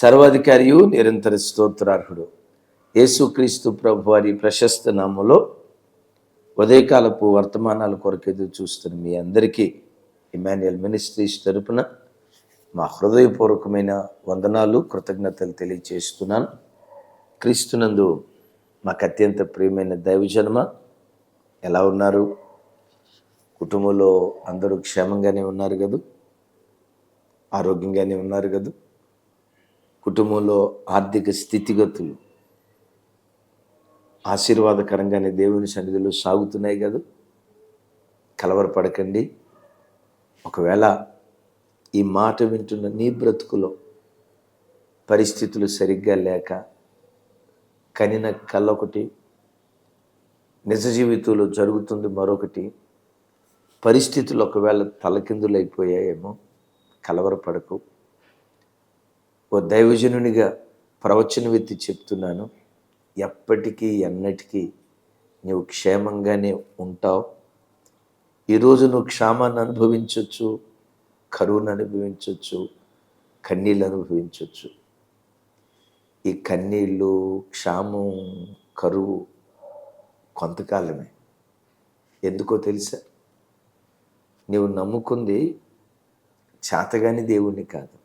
సర్వాధికారియు నిరంతర స్తోత్రార్హుడు. యేసుక్రీస్తు ప్రభు వారి ప్రశస్త నామంలో ఉదయకాలపు వర్తమానాల కొరకు ఎదురు చూస్తున్న మీ అందరికీ ఇమాన్యుయల్ మినిస్ట్రీస్ తరపున మా హృదయపూర్వకమైన వందనాలు కృతజ్ఞతలు తెలియచేస్తున్నాను. క్రీస్తునందు మాకు అత్యంత ప్రియమైన దైవజన్మ ఎలా ఉన్నారు? కుటుంబంలో అందరూ క్షేమంగానే ఉన్నారు కదూ? ఆరోగ్యంగానే ఉన్నారు కదూ? కుటుంబంలో ఆర్థిక స్థితిగతులు ఆశీర్వాదకరంగానే దేవుని సన్నిధిలో సాగుతున్నాయి కదా. కలవరపడకండి. ఒకవేళ ఈ మాట వింటున్న నీ బ్రతుకులో పరిస్థితులు సరిగ్గా లేక కనిన కళ్ళొకటి నిజ జీవితంలో జరుగుతుంది మరొకటి పరిస్థితులు ఒకవేళ తలకిందులైపోయాయేమో కలవరపడకు. ఓ దైవజనునిగా ప్రవచన వ్యక్తి చెప్తున్నాను. ఎప్పటికీ ఎన్నటికీ నీవు క్షేమంగానే ఉంటావు. ఈరోజు నువ్వు క్షేమాన్ని అనుభవించవచ్చు కరువును అనుభవించవచ్చు కన్నీళ్ళు అనుభవించవచ్చు ఈ కన్నీళ్ళు క్షామం కరువు కొంతకాలమే. ఎందుకో తెలుసా? నీవు నమ్ముకుంది చేతగాని దేవుణ్ణి కాదు.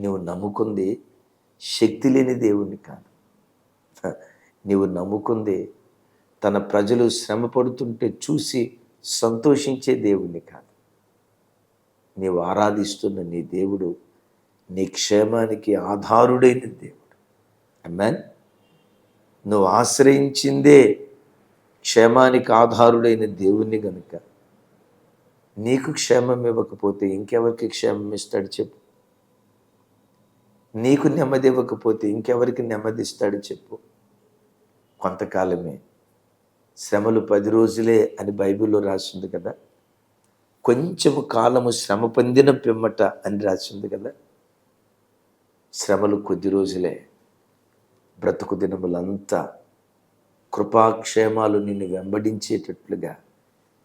నువ్వు నమ్ముకుంది శక్తి లేని దేవుణ్ణి కాదు. నీవు నమ్ముకుంది తన ప్రజలు శ్రమ పడుతుంటే చూసి సంతోషించే దేవుణ్ణి కాదు. నీవు ఆరాధిస్తున్న నీ దేవుడు నీ క్షేమానికి ఆధారుడైన దేవుడు. అమ్మాన్ నువ్వు ఆశ్రయించిందే క్షేమానికి ఆధారుడైన దేవుణ్ణి గనుక. నీకు క్షేమం ఇవ్వకపోతే ఇంకెవరికి క్షేమం ఇస్తాడు చెప్పు. నీకు నెమ్మది ఇవ్వకపోతే ఇంకెవరికి నెమ్మది ఇస్తాడు చెప్పు. కొంతకాలమే. శ్రమలు పది రోజులే అని బైబిల్లో రాసింది కదా. కొంచెము కాలము శ్రమ పొందిన పిమ్మట అని రాసింది కదా. శ్రమలు కొద్ది రోజులే. బ్రతుకు దినములంతా కృపాక్షేమాలు నిన్ను వెంబడించేటట్లుగా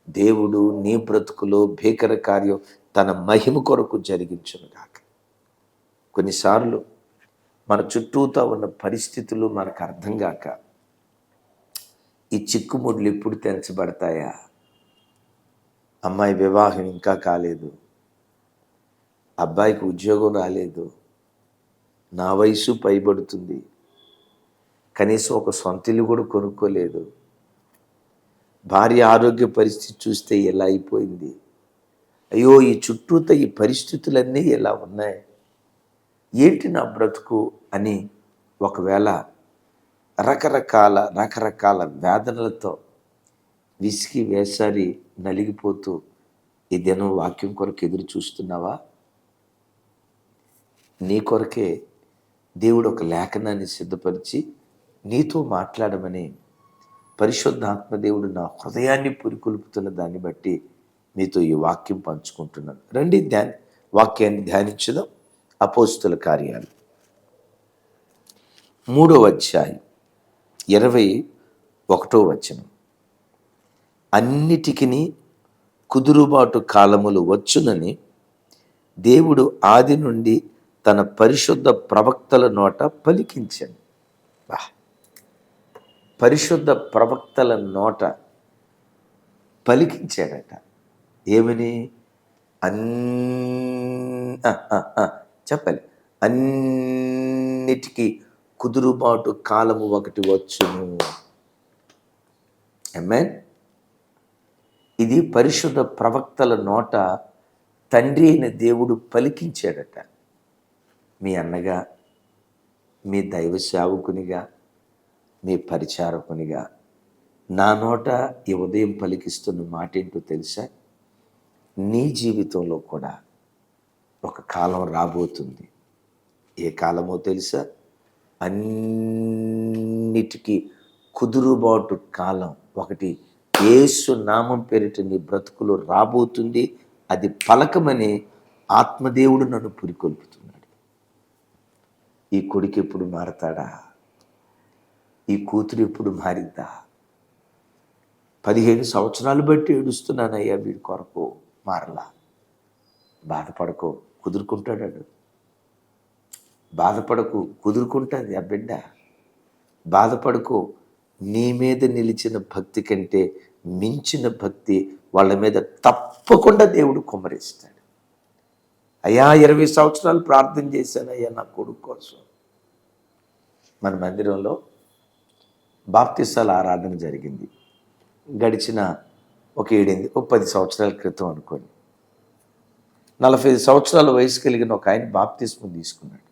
దేవుడు నీ బ్రతుకులో భీకర కార్యం తన మహిమ కొరకు జరిగించునుగాక. కొన్నిసార్లు మన చుట్టూతా ఉన్న పరిస్థితులు మనకు అర్థం కాక ఈ చిక్కుముడ్లు ఎప్పుడు తెంచబడతాయా? అమ్మాయి వివాహం ఇంకా కాలేదు. అబ్బాయికి ఉద్యోగం రాలేదు. నా వయసు పైబడుతుంది. కనీసం ఒక సొంత కూడా కొనుక్కోలేదు. భార్య ఆరోగ్య పరిస్థితి చూస్తే ఎలా అయిపోయింది? అయ్యో ఈ చుట్టూత ఈ పరిస్థితులన్నీ ఎలా ఉన్నాయి? ఏంటి నా బ్రతుకు అని ఒకవేళ రకరకాల రకరకాల వేదనలతో విసిగి వేసారి నలిగిపోతూ ఈ దినం వాక్యం కొరకు ఎదురు చూస్తున్నావా? నీ కొరకే దేవుడు ఒక లేఖనాన్ని సిద్ధపరిచి నీతో మాట్లాడమని పరిశుద్ధాత్మ దేవుడు నా హృదయాన్ని పురికొల్పుతున్న దాన్ని బట్టి మీతో ఈ వాక్యం పంచుకుంటున్నాను. రండి ధ్యాన్ వాక్యాన్ని ధ్యానించుదాం. అపోస్తుల కార్యాలు. మూడవ అధ్యాయం ఇరవై ఒకటో వచనం. అన్నిటికీ కుదురుబాటు కాలములు వచ్చునని దేవుడు ఆది నుండి తన పరిశుద్ధ ప్రవక్తల నోట పలికించాడు. బా. పరిశుద్ధ ప్రవక్తల నోట పలికించాడట. ఏమని? అన్ చెప్పాలి. అన్నిటికీ కుదురుబాటు కాలము ఒకటి వచ్చును. ఎమ్మెన్ ఇది పరిశుద్ధ ప్రవక్తల నోట తండ్రి అయిన దేవుడు పలికించాడట. మీ అన్నగా మీ దైవ సేవకునిగా మీ పరిచారకునిగా నా నోట ఈ ఉదయం పలికిస్తున్న మాట ఏంటో తెలుసా? నీ జీవితంలో కూడా ఒక కాలం రాబోతుంది. ఏ కాలమో తెలుసా? అన్నిటికీ కుదురుబాటు కాలం ఒకటి. ఏసు నామం పేరిట నీ బ్రతుకులు రాబోతుంది. అది పలకమని ఆత్మదేవుడు నన్ను పురికొల్పుతున్నాడు. ఈ కొడుకు ఎప్పుడు మారతాడా? ఈ కూతురు ఎప్పుడు మారిద్దా పదిహేను సంవత్సరాలు బట్టి ఏడుస్తున్నానయ్యా వీడి కొరకు మారలా. బాధపడకో. కుదురుకుంటాడు బాధపడకు కుదురుకుంటుంది ఆ బిడ్డ. బాధపడకు నీ మీద నిలిచిన భక్తి కంటే మించిన భక్తి వాళ్ళ మీద తప్పకుండా దేవుడు కుమరిస్తాడు అయ్యా ఇరవై సంవత్సరాలు ప్రార్థన చేశాను అయ్యా నా కొడుకు కోసం. మన మందిరంలో బాప్తిసాల ఆరాధన జరిగింది. గడిచిన ఒక ఏడెనిమిది ఒక పది సంవత్సరాల క్రితం అనుకోండి. నలభై ఐదు సంవత్సరాల వయసు కలిగిన ఒక ఆయన బాప్తిస్మం తీసుకున్నాడు.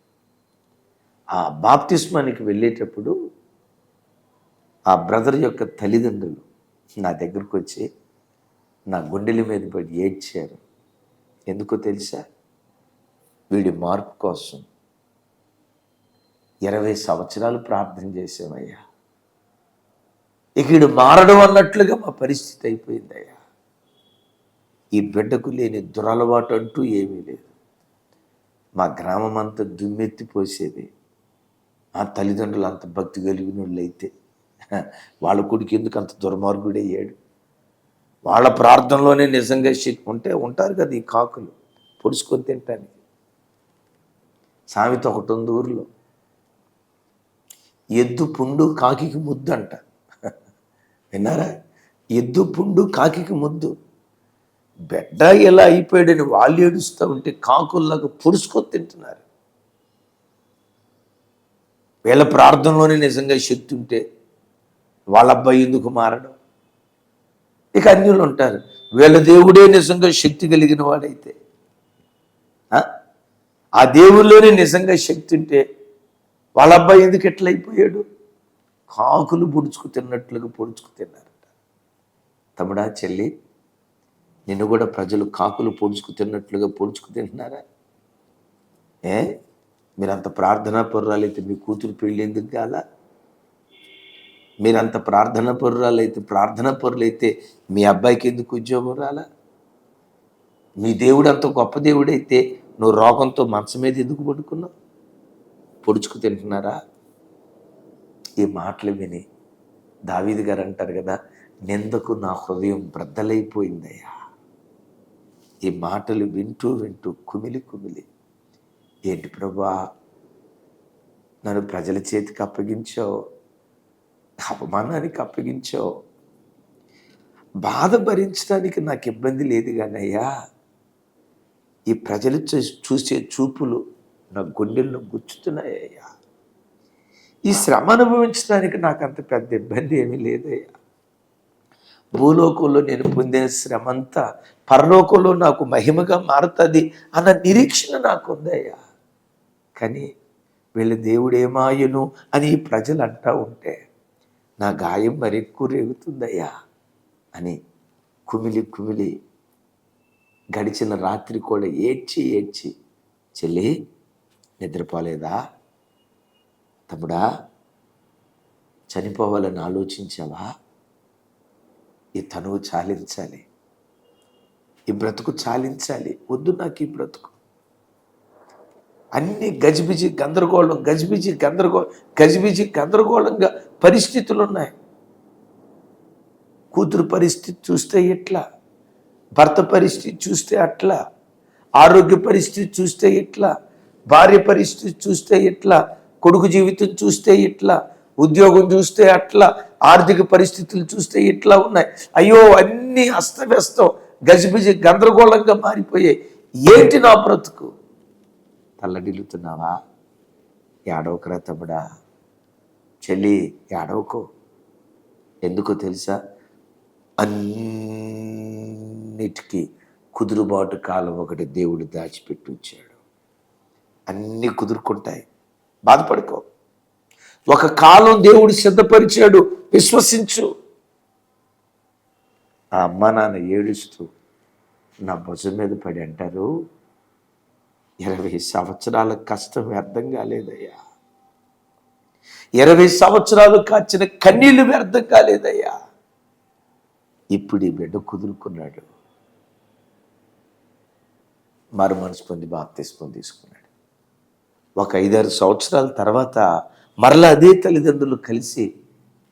ఆ బాప్తిస్మానికి వెళ్ళేటప్పుడు ఆ బ్రదర్ యొక్క తల్లిదండ్రులు నా దగ్గరకు వచ్చి నా గుండెల మీద పడి ఏడ్చారు. ఎందుకో తెలుసా? వీడి మార్పు కోసం ఇరవై సంవత్సరాలు ప్రార్థన చేసామయ్యా ఇక వీడు మారడం అన్నట్లుగా మా పరిస్థితి అయిపోయిందయ్యా. ఈ బిడ్డకు లేని దురలవాటు అంటూ ఏమీ లేదు. మా గ్రామం అంతా దుమ్మెత్తిపోసేది ఆ తల్లిదండ్రులు అంత భక్తి కలిగిన వాళ్ళు అయితే వాళ్ళ కొడుకు ఎందుకు అంత దుర్మార్గుడయ్యాడు వాళ్ళ ప్రార్థనలోనే నిజంగా శక్తి ఉంటే ఉంటారు కదా ఈ కాకులు పొడుచుకొని తింటానికి సామెత ఒకటి ఉంది ఊరిలో. ఎద్దు పుండు కాకికి ముద్దు అంట. విన్నారా? ఎద్దు పుండు కాకికి ముద్దు. బిడ్డ ఎలా అయిపోయాడని వాళ్ళు ఏడుస్తూ ఉంటే కాకుల్లాగా పొడుచుకొని తింటున్నారు. వీళ్ళ ప్రార్థనలోనే నిజంగా శక్తి ఉంటే వాళ్ళ అబ్బాయి ఎందుకు మారడం? ఇక అన్యులు ఉంటారు. వీళ్ళ దేవుడే నిజంగా శక్తి కలిగిన వాడైతే ఆ? ఆ దేవుల్లోనే నిజంగా శక్తి ఉంటే వాళ్ళ అబ్బాయి ఎందుకు ఎట్లయిపోయాడు కాకులు పొడుచుకు తిన్నట్లుగా పొడుచుకు తిన్నారట. తమ్ముడా చెల్లి నిన్ను కూడా ప్రజలు కాకులు పొడుచుకు తిన్నట్లుగా పొడుచుకు తింటున్నారా? ఏ? మీరంత ప్రార్థనా పొర్రాలైతే మీ కూతురు పెళ్ళి ఎందుకు కాలా? మీరంత ప్రార్థనా పొర్రాలైతే ప్రార్థనా పరులైతే మీ అబ్బాయికి ఎందుకు ఉద్యోగం రాలా? మీ దేవుడు అంత గొప్ప దేవుడైతే నువ్వు రోగంతో మంచం మీద ఎందుకు పడుకున్నావు? పొడుచుకు తింటున్నారా? ఈ మాటలు విని దావీది గారు అంటారు కదా నిందకు నా హృదయం బ్రద్దలైపోయిందయ్యా. ఈ మాటలు వింటూ వింటూ కుమిలి కుమిలి ఏంటి ప్రభా నన్ను ప్రజల చేతికి అప్పగించావు అవమానానికి అప్పగించావు? బాధ భరించడానికి నాకు ఇబ్బంది లేదు కానయ్యా ఈ ప్రజలు చూ- చూసే చూపులు నా గుండెల్లో గుచ్చుతున్నాయ్యా ఈ శ్రమ అనుభవించడానికి నాకు అంత పెద్ద ఇబ్బంది ఏమీ లేదయ్యా భూలోకంలో నేను పొందిన శ్రమ అంతా పరలోకంలో నాకు మహిమగా మారుతుంది అన్న నిరీక్షణ నాకుందయ్యా. కానీ వీళ్ళ దేవుడేమాయను అని ప్రజలు అంటా ఉంటే నా గాయం మరి ఎక్కువ రేగుతుందయ్యా అని కుమిలి కుమిలి గడిచిన రాత్రి కూడా ఏడ్చి ఏడ్చి చెల్లి నిద్రపోలేదా? తమ్ముడా చనిపోవాలని ఆలోచించావా? ఈ తనువు చాలించాలి. ఈ బ్రతుకు చాలించాలి. వద్దు నాకు ఈ బ్రతుకు. అన్ని గజిబిజి గందరగోళం గజిబిజి గందరగోళం గజిబిజి గందరగోళంగా పరిస్థితులు ఉన్నాయి కూతురు పరిస్థితి చూస్తే ఎట్లా? భర్త పరిస్థితి చూస్తే అట్లా? ఆరోగ్య పరిస్థితి చూస్తే ఎట్లా? భార్య పరిస్థితి చూస్తే ఎట్లా? కొడుకు జీవితం చూస్తే ఎట్లా? ఉద్యోగం చూస్తే అట్లా? ఆర్థిక పరిస్థితులు చూస్తే ఇట్లా ఉన్నాయి. అయ్యో అన్నీ అస్తవ్యస్తం గజిబిజి గందరగోళంగా మారిపోయాయి. ఏంటి నా బ్రతుకు? తల్లడిల్లుతున్నావా? ఏడవకరా తమ్ముడా చెల్లి ఏడవకో. ఎందుకో తెలుసా? అన్నిటికీ కుదురుబాటు కాలం ఒకటి దేవుడు దాచిపెట్టి ఉంచాడు. అన్నీ కుదురుకుంటాయి. బాధపడుకో. ఒక కాలం దేవుడు సిద్ధపరిచాడు. విశ్వసించు. ఆ అమ్మ నాన్న ఏడుస్తూ నా భుజం మీద పడి అంటారు. ఇరవై సంవత్సరాల కష్టం వ్యర్థం కాలేదయ్యా. ఇరవై సంవత్సరాలు కాచిన కన్నీళ్ళు వ్యర్థం కాలేదయ్యా. ఇప్పుడు ఈ బిడ్డ కుదురుకున్నాడు. మరు మనసు పొంది బాప్తిస్మం తీసుకున్నాడు. ఒక ఐదారు సంవత్సరాల తర్వాత మరలా అదే తల్లిదండ్రులు కలిసి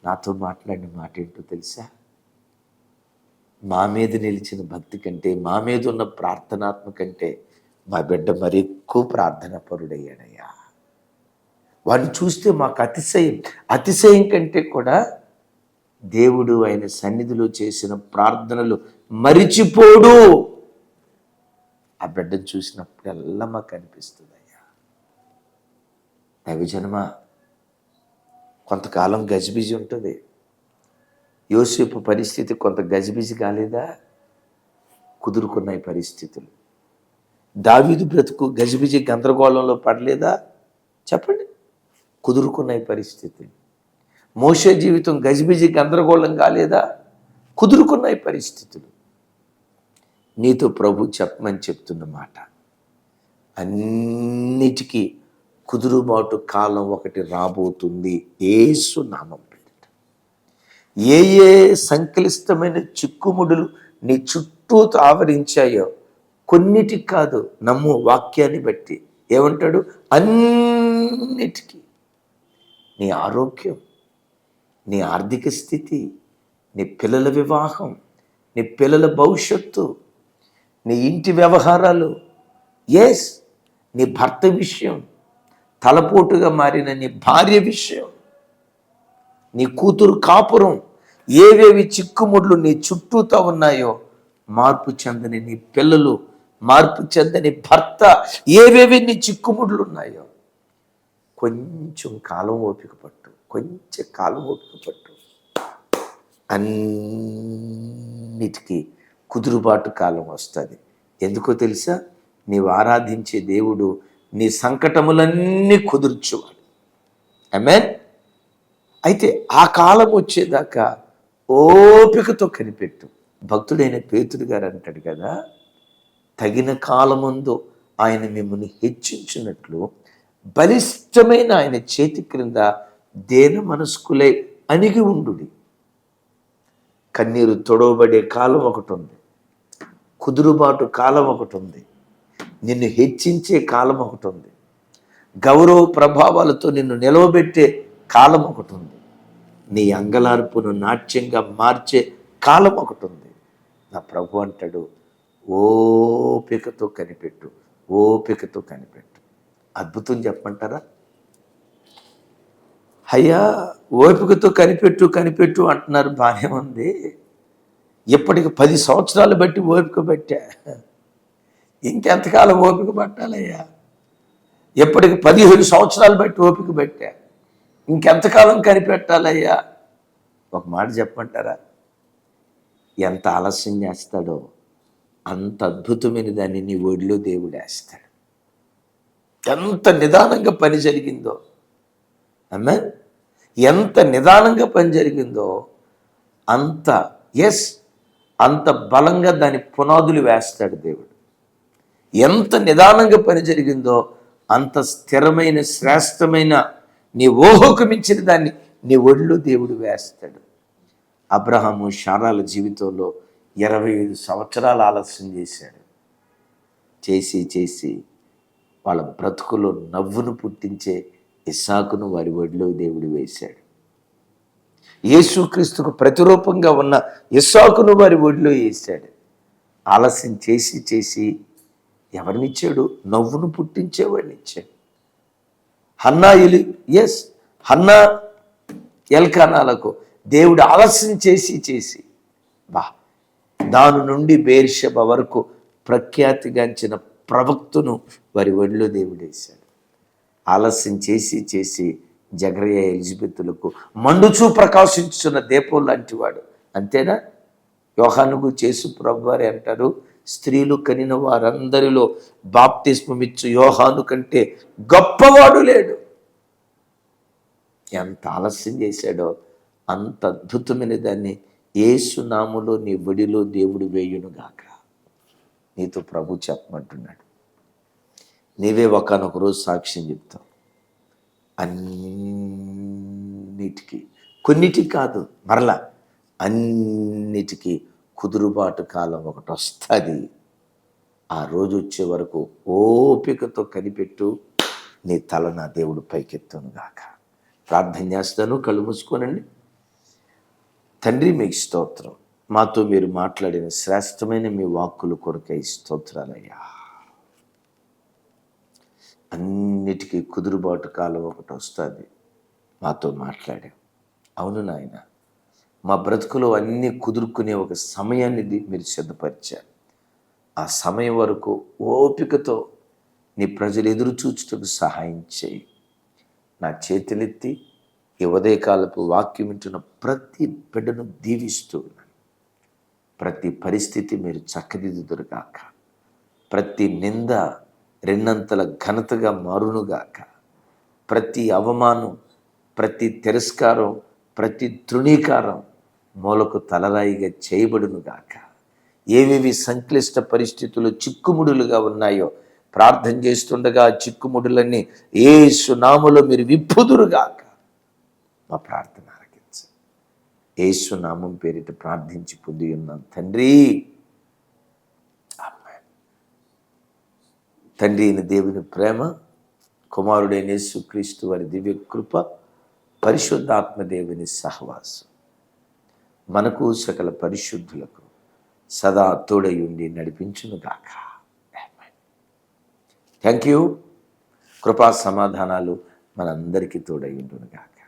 నాతో మాట్లాడిన మాట ఏంటో తెలుసా? మా మీద నిలిచిన భక్తి కంటే మా మీద ఉన్న ప్రార్థనాత్మ కంటే మా బిడ్డ మరి ఎక్కువ ప్రార్థన పరుడయ్యాడయ్యా వాడిని చూస్తే మాకు అతిశయం. అతిశయం కంటే కూడా దేవుడు ఆయన సన్నిధిలో చేసిన ప్రార్థనలు మరిచిపోడు. ఆ బిడ్డను చూసినప్పుడల్లా మాకు అనిపిస్తుంది. అయ్యా కొంతకాలం గజిబిజి ఉంటుంది. యోసేపు పరిస్థితి కొంత గజిబిజి కాలేదా? కుదురుకున్నాయి పరిస్థితులు. దావీదు బ్రతుకు గజిబిజి గందరగోళంలో పడలేదా? చెప్పండి. కుదురుకున్నాయి పరిస్థితులు. మోసే జీవితం గజిబిజి గందరగోళం కాలేదా? కుదురుకున్నాయి పరిస్థితులు. నీతో ప్రభు చెప్పమని చెప్తున్న మాట. అన్నిటికీ కుదురుబాటు కాలం ఒకటి రాబోతుంది. ఏసు నామం పేరిట. ఏ ఏ సంక్లిష్టమైన చిక్కుముడులు నీ చుట్టూ ఆవరించాయో కొన్నిటికి కాదు నమ్ము వాక్యాన్ని బట్టి. ఏమంటాడు? అన్నిటికీ. నీ ఆరోగ్యం నీ ఆర్థిక స్థితి నీ పిల్లల వివాహం నీ పిల్లల భవిష్యత్తు నీ ఇంటి వ్యవహారాలు ఎస్ నీ భర్త విషయం తలపోటుగా మారిన నీ భార్య విషయం నీ కూతురు కాపురం ఏవేవి చిక్కుముడ్లు నీ చుట్టూతో ఉన్నాయో మార్పు చెందని నీ పిల్లలు మార్పు చెందని భర్త ఏవేవి నీ చిక్కుముడ్లు ఉన్నాయో కొంచెం కాలం ఓపిక పట్టు కొంచెం కాలం ఓపిక పట్టు. అన్నిటికీ కుదురుబాటు కాలం వస్తుంది. ఎందుకో తెలుసా? నీవు ఆరాధించే దేవుడు నీ సంకటములన్నీ కుదుర్చువాడు. అమెన్ అయితే ఆ కాలం వచ్చేదాకా ఓపికతో కనిపెట్టు. భక్తుడైన పేతుడు గారు అంటాడు కదా తగిన కాలముందు ఆయన మిమ్మల్ని హెచ్చించినట్లు బలిష్టమైన ఆయన చేతి క్రింద దేన మనస్కులై అణిగి ఉండు కన్నీరు తొడవబడే కాలం ఒకటి ఉంది. కుదురుబాటు కాలం ఒకటి ఉంది. నిన్ను హెచ్చించే కాలం ఒకటి ఉంది. గౌరవ ప్రభావాలతో నిన్ను నిలవబెట్టే కాలం ఒకటి ఉంది. నీ అంగలార్పును నాట్యంగా మార్చే కాలం ఒకటి ఉంది. నా ప్రభు అంటాడు ఓపికతో కనిపెట్టు ఓపికతో కనిపెట్టు. అద్భుతం చెప్పంటారా అయ్యా ఓపికతో కనిపెట్టు కనిపెట్టు అంటున్నారు. బాగానే ఉంది. ఇప్పటికి పది సంవత్సరాలు బట్టి ఓపిక పెట్టా. ఇంకెంతకాలం ఓపిక పట్టాలయ్యా? ఎప్పటికి పదిహేను సంవత్సరాలు బట్టి ఓపిక పెట్టా. ఇంకెంతకాలం కనిపెట్టాలయ్యా? ఒక మాట చెప్పంటారా ఎంత ఆలస్యం చేస్తాడో అంత అద్భుతమైన దాన్ని నీ ఒడిలో దేవుడు వేస్తాడు. ఎంత నిదానంగా పని జరిగిందో అమ్మా ఎంత నిదానంగా పని జరిగిందో అంత ఎస్ అంత బలంగా దాని పునాదులు వేస్తాడు దేవుడు. ఎంత నిదానంగా పని జరిగిందో అంత స్థిరమైన శ్రేష్టమైన నీ ఊహకు మించిన దాన్ని నీ ఒళ్ళు దేవుడు వేస్తాడు. అబ్రహాము శారాల జీవితంలో ఇరవై ఐదు సంవత్సరాలు ఆలస్యం చేశాడు. చేసి చేసి వాళ్ళ బ్రతుకులో నవ్వును పుట్టించే ఇసాకును వారి ఒడిలో దేవుడు వేశాడు. యేసుక్రీస్తుకు ప్రతిరూపంగా ఉన్న ఇస్సాకును వారి ఒడిలో వేశాడు. ఆలస్యం చేసి చేసి ఎవరినిచ్చాడు? నవ్వును పుట్టించేవాడిని ఇచ్చాడు హన్నా ఎలి ఎస్ హన్నా ఎల్కానాలకు దేవుడు ఆలస్యం చేసి చేసి బా దాని నుండి బేర్షబ వరకు ప్రఖ్యాతిగాంచిన ప్రవక్తను వారి ఒడిలో దేవుడేశాడు ఆలస్యం చేసి చేసి జగరయ్య ఎలిజబెత్తులకు మండుచూ ప్రకాశించున్న దీపం లాంటివాడు అంతేనా? యోహానుగు చేసు ప్రభు వారి అంటారు స్త్రీలు కనిన వారందరిలో బాప్తిస్మమిచ్చు యోహాను కంటే గొప్పవాడు లేడు. ఎంత ఆలస్యం చేశాడో అంత అద్భుతమైన దాన్ని ఏసునాములో నీ ఒడిలో దేవుడు వేయునుగాక. నీతో ప్రభు చెప్పమంటున్నాడు. నీవే ఒకనొక రోజు సాక్ష్యం చెప్తావు. అన్నిటికీ కొన్నిటికి కాదు మరలా అన్నిటికీ కుదురుబాటు కాలం ఒకటి వస్తుంది. ఆ రోజు వచ్చే వరకు ఓపికతో కనిపెట్టు నీ తల నా దేవుడు పైకెత్తును గాక. ప్రార్థన చేస్తాను కళ్ళు మూసుకోనండి. తండ్రి మీకు స్తోత్రం. మాతో మీరు మాట్లాడిన శ్రేష్టమైన మీ వాక్కులు కొరకై స్తోత్రాలయ్యా. అన్నిటికీ కుదురుబాటు కాలం ఒకటి వస్తుంది. మాతో మాట్లాడాం అవును నాయన. మా బ్రతుకులో అన్నీ కుదుర్కునే ఒక సమయాన్ని మీరు సిద్ధపరిచారు. ఆ సమయం వరకు ఓపికతో నీ ప్రజలు ఎదురు చూచుటకు సహాయం చేయి. నా చేతులెత్తి ఈ ఉదయకాలపు వాక్యం వింటున్న ప్రతి బిడ్డను దీవిస్తూ ఉన్నాను. ప్రతి పరిస్థితి మీరు చక్కదిద్దురుగాక ప్రతి నింద రెండంతల ఘనతగా మారునుగాక ప్రతి అవమానం ప్రతి తిరస్కారం ప్రతి తృణీకారం మూలకు తలరాయిగా చేయబడునుగాక ఏవేవి సంక్లిష్ట పరిస్థితులు చిక్కుముడులుగా ఉన్నాయో ప్రార్థన చేస్తుండగా చిక్కుముడులన్నీ ఏ సునాములో మీరు విప్పుదురుగాక మా ప్రార్థన ఆలకించు యేసు పేరిట ప్రార్థించి పొంది ఉన్నాం. తండ్రి! తండ్రి అయిన దేవుని ప్రేమ కుమారుడైన యేసుక్రీస్తు వారి దివ్య కృప పరిశుద్ధాత్మ దేవుని సహవాసం. మనకు సకల పరిశుద్ధులకు సదా తోడయుండి నడిపించునుగాక. థ్యాంక్ యూ కృపా సమాధానాలు మనందరికీ తోడయుండునుగాక.